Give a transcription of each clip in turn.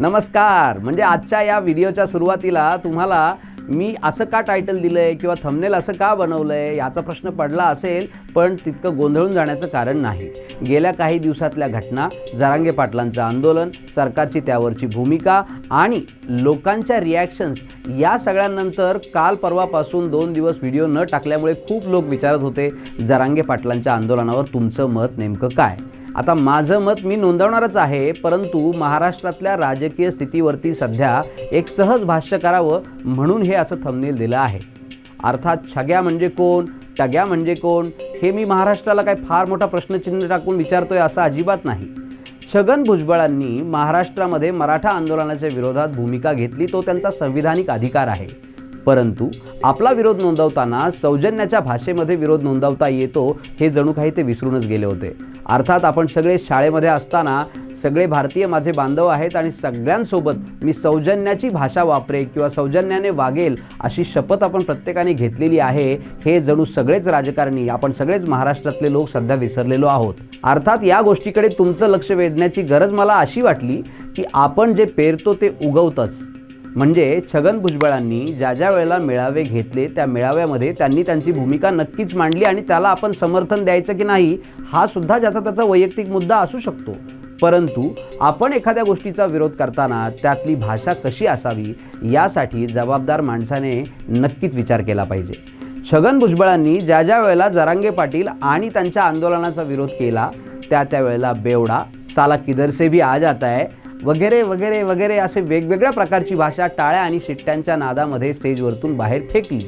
नमस्कार. म्हणजे आजच्या या व्हिडिओच्या सुरुवातीला तुम्हाला मी असं का टायटल दिलं आहे किंवा थंबनेल असं का बनवलं आहे याचा प्रश्न पडला असेल पण तितकं गोंधळून जाण्याचं कारण नाही. गेल्या काही दिवसातल्या घटना जरांगे पाटलांचं आंदोलन सरकारची त्यावरची भूमिका आणि लोकांच्या रिॲक्शन्स या सगळ्यांनंतर काल परवापासून दोन दिवस व्हिडिओ न टाकल्यामुळे खूप लोक विचारत होते जरांगे पाटलांच्या आंदोलनावर तुमचं मत नेमकं काय? आता माझं मत मी नोंदवणारच आहे परंतु महाराष्ट्रातल्या राजकीय स्थितीवरती सध्या एक सहज भाष्य करावं म्हणून हे असं थंबनेल दिलं आहे. अर्थात छग्या म्हणजे कोण टग्या म्हणजे कोण हे मी महाराष्ट्राला काय फार मोठा प्रश्नचिन्ह टाकून विचारतोय असं अजिबात नाही. छगन भुजबळांनी महाराष्ट्रामध्ये मराठा आंदोलनाच्या विरोधात भूमिका घेतली तो त्यांचा संविधानिक अधिकार आहे. परंतु आपला विरोध नोंदवताना सौजन्याच्या भाषेमध्ये विरोध नोंदवता येतो हे जणू काही ते विसरूनच गेले होते. अर्थात आपण सगळे शाळेमध्ये असताना सगळे भारतीय माझे बांधव आहेत आणि सगळ्यांसोबत मी सौजन्याची भाषा वापरे किंवा सौजन्याने वागेल अशी शपथ आपण प्रत्येकाने घेतलेली आहे हे जणू सगळेच राजकारणी आपण सगळेच महाराष्ट्रातले लोक सध्या विसरलेलो आहोत. अर्थात या गोष्टीकडे तुमचं लक्ष वेधण्याची गरज मला अशी वाटली की आपण जे पेरतो ते उगवतंच. म्हणजे छगन भुजबळांनी ज्या ज्या वेळेला मेळावे घेतले त्या मेळाव्यामध्ये त्यांनी त्यांची भूमिका नक्कीच मांडली आणि त्याला आपण समर्थन द्यायचं की नाही हा सुद्धा ज्याचा त्याचा वैयक्तिक मुद्दा असू शकतो. परंतु आपण एखाद्या गोष्टीचा विरोध करताना त्यातली भाषा कशी असावी यासाठी जबाबदार माणसाने नक्कीच विचार केला पाहिजे. छगन भुजबळांनी ज्या ज्या वेळेला जरांगे पाटील आणि त्यांच्या आंदोलनाचा विरोध केला त्या त्या वेळेला बेवडा साला किधर से भी आ जाता है वगैरे वगैरे वगैरे असे वेगवेगळ्या प्रकारची भाषा टाळ्या आणि शिट्ट्यांच्या नादामध्ये स्टेजवरतून बाहेर फेकली.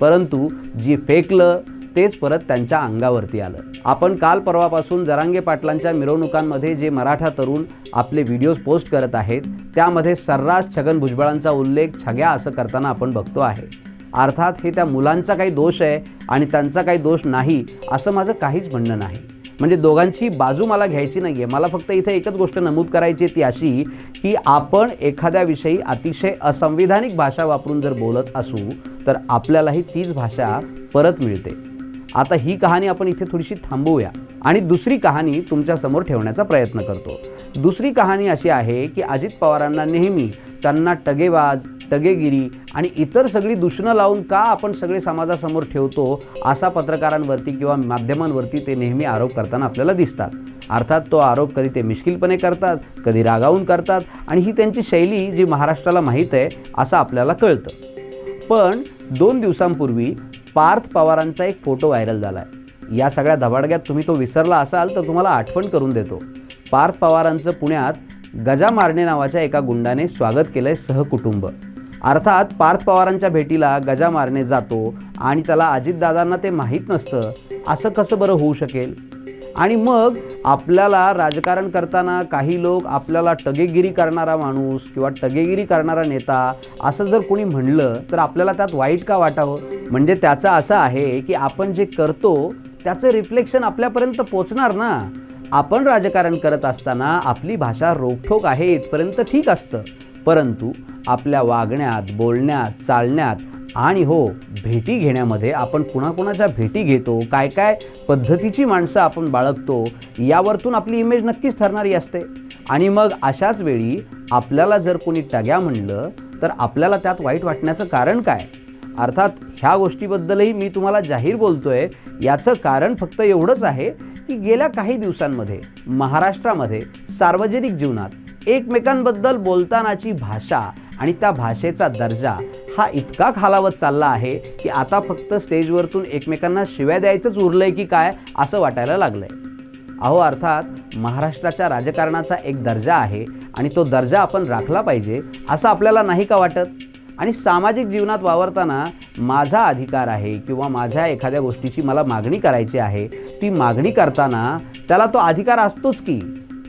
परंतु जी फेकलं तेच परत त्यांच्या अंगावरती आलं. आपण काल परवापासून जरांगे पाटलांच्या मिरवणुकांमध्ये जे मराठा तरुण आपले व्हिडिओज पोस्ट करत आहेत त्यामध्ये सर्रास छगन भुजबळांचा उल्लेख छग्या असं करताना आपण बघतो आहे. अर्थात हे त्या मुलांचा काही दोष आहे आणि त्यांचा काही दोष नाही असं माझं काहीच म्हणणं नाही. म्हणजे दोघांची बाजू मला घ्यायची नाही आहे मला फक्त इथे एकच गोष्ट नमूद करायची आहे ती अशी की आपण एखाद्याविषयी अतिशय असंविधानिक भाषा वापरून जर बोलत असू तर आपल्यालाही तीच भाषा परत मिळते. आता ही कहाणी आपण इथे थोडीशी थांबवूया. आणि दुसरी कहाणी तुमच्यासमोर ठेवण्याचा प्रयत्न करतो. दुसरी कहाणी अशी आहे की अजित पवारांना नेहमी त्यांना टगेबाज टगेगिरी आणि इतर सगळी दूषणं लावून का आपण सगळे समाजासमोर ठेवतो असा पत्रकारांवरती किंवा माध्यमांवरती ते नेहमी आरोप करताना आपल्याला दिसतात. अर्थात तो आरोप कधी ते मिश्किलपणे करतात कधी रागावून करतात आणि ही त्यांची शैली जी महाराष्ट्राला माहीत आहे असं आपल्याला कळतं. पण दोन दिवसांपूर्वी पार्थ पवारांचा एक फोटो व्हायरल झाला आहे या सगळ्या धबाडग्यात तुम्ही तो विसरला असाल तर तुम्हाला आठवण करून देतो. पार्थ पवारांचं पुण्यात गजा मारणे नावाच्या एका गुंडाने स्वागत केलं आहे सहकुटुंब. अर्थात पार्थ पवारांच्या भेटीला गजा मारणे जातो आणि त्याला अजितदादांना ते माहीत नसतं असं कसं बरं होऊ शकेल? आणि मग आपल्याला राजकारण करताना काही लोक आपल्याला टगेगिरी करणारा माणूस किंवा टगेगिरी करणारा नेता असं जर कोणी म्हणलं तर आपल्याला त्यात वाईट का वाटावं? म्हणजे त्याचं असं आहे की आपण जे करतो त्याचं रिफ्लेक्शन आपल्यापर्यंत पोचणार ना? आपण राजकारण करत असताना आपली भाषा रोखठोक आहे इथपर्यंत ठीक असतं. परंतु आपल्या वागण्यात बोलण्यात चालण्यात आणि हो भेटी घेण्यामध्ये आपण कुणाकुणाच्या भेटी घेतो काय काय पद्धतीची माणसं आपण बाळगतो यावरतून आपली इमेज नक्कीच ठरणारी असते. आणि मग अशाच वेळी आपल्याला जर कोणी टग्या म्हणलं तर आपल्याला त्यात वाईट वाटण्याचं कारण काय? अर्थात ह्या गोष्टीबद्दलही मी तुम्हाला जाहीर बोलतो आहे याचं कारण फक्त एवढंच आहे की गेल्या काही दिवसांमध्ये महाराष्ट्रामध्ये सार्वजनिक जीवनात एकमेकांबद्दल बोलतानाची भाषा आणि त्या भाषेचा दर्जा हा इतका खालावत चालला आहे की आता फक्त स्टेजवरतून एकमेकांना शिव्या द्यायचंच उरलंय की काय असं वाटायला लागलंय. अहो अर्थात महाराष्ट्राच्या राजकारणाचा एक दर्जा आहे आणि तो दर्जा आपण राखला पाहिजे असं आपल्याला नाही का वाटत? आणि सामाजिक जीवनात वावरताना माझा अधिकार आहे किंवा माझ्या एखाद्या गोष्टीची मला मागणी करायची आहे ती मागणी करताना त्याला तो अधिकार असतोच की.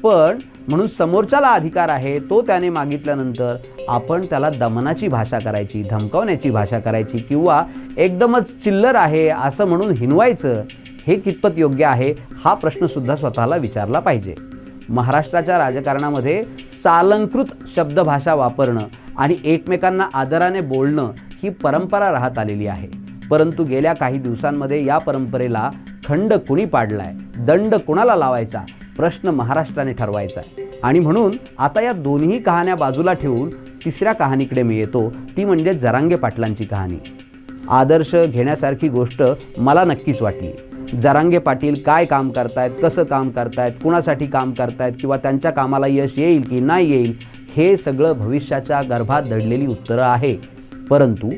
पण म्हणून समोरच्याला अधिकार आहे तो त्याने मागितल्यानंतर आपण त्याला दमनाची भाषा करायची धमकावण्याची भाषा करायची किंवा एकदमच चिल्लर आहे असं म्हणून हिनवायचं हे कितपत योग्य आहे हा प्रश्नसुद्धा स्वतःला विचारला पाहिजे. महाराष्ट्राच्या राजकारणामध्ये सालंकृत शब्दभाषा वापरणं आणि एकमेकांना आदराने बोलणं ही परंपरा राहत आलेली आहे. परंतु गेल्या काही दिवसांमध्ये या परंपरेला खंड कुणी पाडलाय दंड कुणाला लावायचा प्रश्न महाराष्ट्राने ठरवायचा आहे. आणि म्हणून आता या दोन्ही कहाण्या बाजूला ठेवून तिसऱ्या कहाणीकडे मी येतो. ती म्हणजे जरांगे पाटलांची कहाणी. आदर्श घेण्यासारखी गोष्ट मला नक्कीच वाटली. जरांगे पाटील काय काम करतायत कसं काम करतायत कुणासाठी काम करतायत किंवा त्यांच्या कामाला यश येईल की नाही येईल हे सगळं भविष्याच्या गर्भात दडलेली उत्तरं आहे. परंतु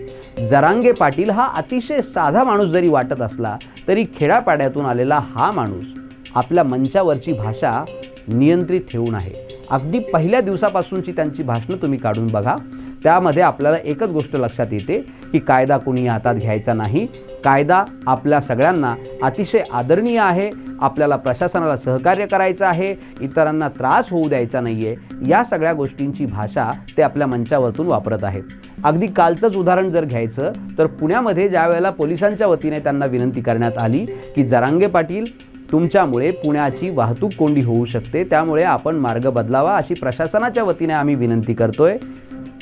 जरांगे पाटील हा अतिशय साधा माणूस जरी वाटत असला तरी खेड्यापाड्यातून आलेला हा माणूस आपल्या मंचावरची भाषा नियंत्रित ठेवून आहे. अगदी पहिल्या दिवसापासूनची त्यांची भाषणं तुम्ही काढून बघा. त्यामध्ये आपल्याला एकच गोष्ट लक्षात येते की कायदा कुणी हातात घ्यायचा नाही. कायदा आपल्या सगळ्यांना अतिशय आदरणीय आहे. आपल्याला प्रशासनाला सहकार्य करायचं आहे. इतरांना त्रास होऊ द्यायचा नाही आहे या सगळ्या गोष्टींची भाषा ते आपल्या मंचावरतून वापरत आहेत. अगदी कालचंच उदाहरण जर घ्यायचं तर पुण्यामध्ये ज्या वेळेला पोलिसांच्या वतीने त्यांना विनंती करण्यात आली की जरांगे पाटील तुमच्यामुळे पुण्याची वाहतूक कोंडी होऊ शकते. त्यामुळे आपण मार्ग बदलावा अशी प्रशासनाच्या वतीने आम्ही विनंती करतोय.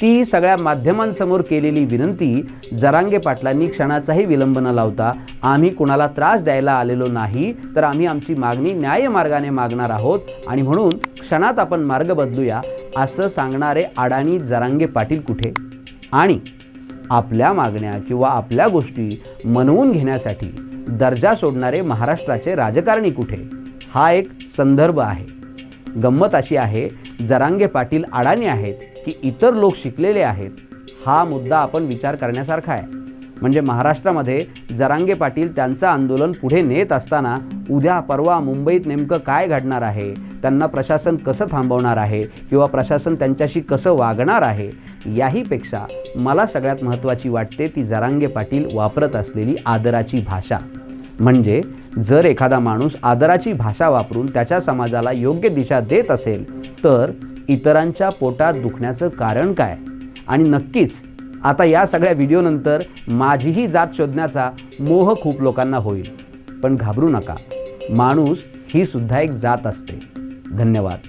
ती सगळ्या माध्यमांसमोर केलेली विनंती जरांगे पाटलांनी क्षणाचाही विलंब न लावता आम्ही कुणाला त्रास द्यायला आलेलो नाही तर आम्ही आमची मागणी न्यायमार्गाने मागणार आहोत आणि म्हणून क्षणात आपण मार्ग बदलूया असं सांगणारे अडाणी जरांगे पाटील कुठे? आणि आपल्या मागण्या किंवा आपल्या गोष्टी मनवून घेण्यासाठी दर्जा सोडणारे महाराष्ट्राचे राजकारणी कुठे? हा एक संदर्भ आहे. गंमत अशी आहे जरांगे पाटील अडाणी आहेत की इतर लोक शिकलेले आहेत हा मुद्दा आपण विचार करण्यासारखा आहे. म्हणजे महाराष्ट्रामध्ये जरांगे पाटील त्यांचं आंदोलन पुढे नेत असताना उद्या परवा मुंबईत नेमकं काय घडणार आहे? त्यांना प्रशासन कसं थांबवणार आहे? किंवा प्रशासन त्यांच्याशी कसं वागणार आहे? याहीपेक्षा मला सगळ्यात महत्त्वाची वाटते ती जरांगे पाटील वापरत असलेली आदराची भाषा. म्हणजे जर एखादा माणूस आदराची भाषा वापरून त्याच्या समाजाला योग्य दिशा देत असेल तर इतरांच्या पोटात दुखण्याचं कारण काय? आणि नक्कीच आता या सगळ्या व्हिडिओनंतर माझीही जात शोधण्याचा मोह खूप लोकांना होईल. पण घाबरू नका माणूस ही सुद्धा एक जात असते. धन्यवाद.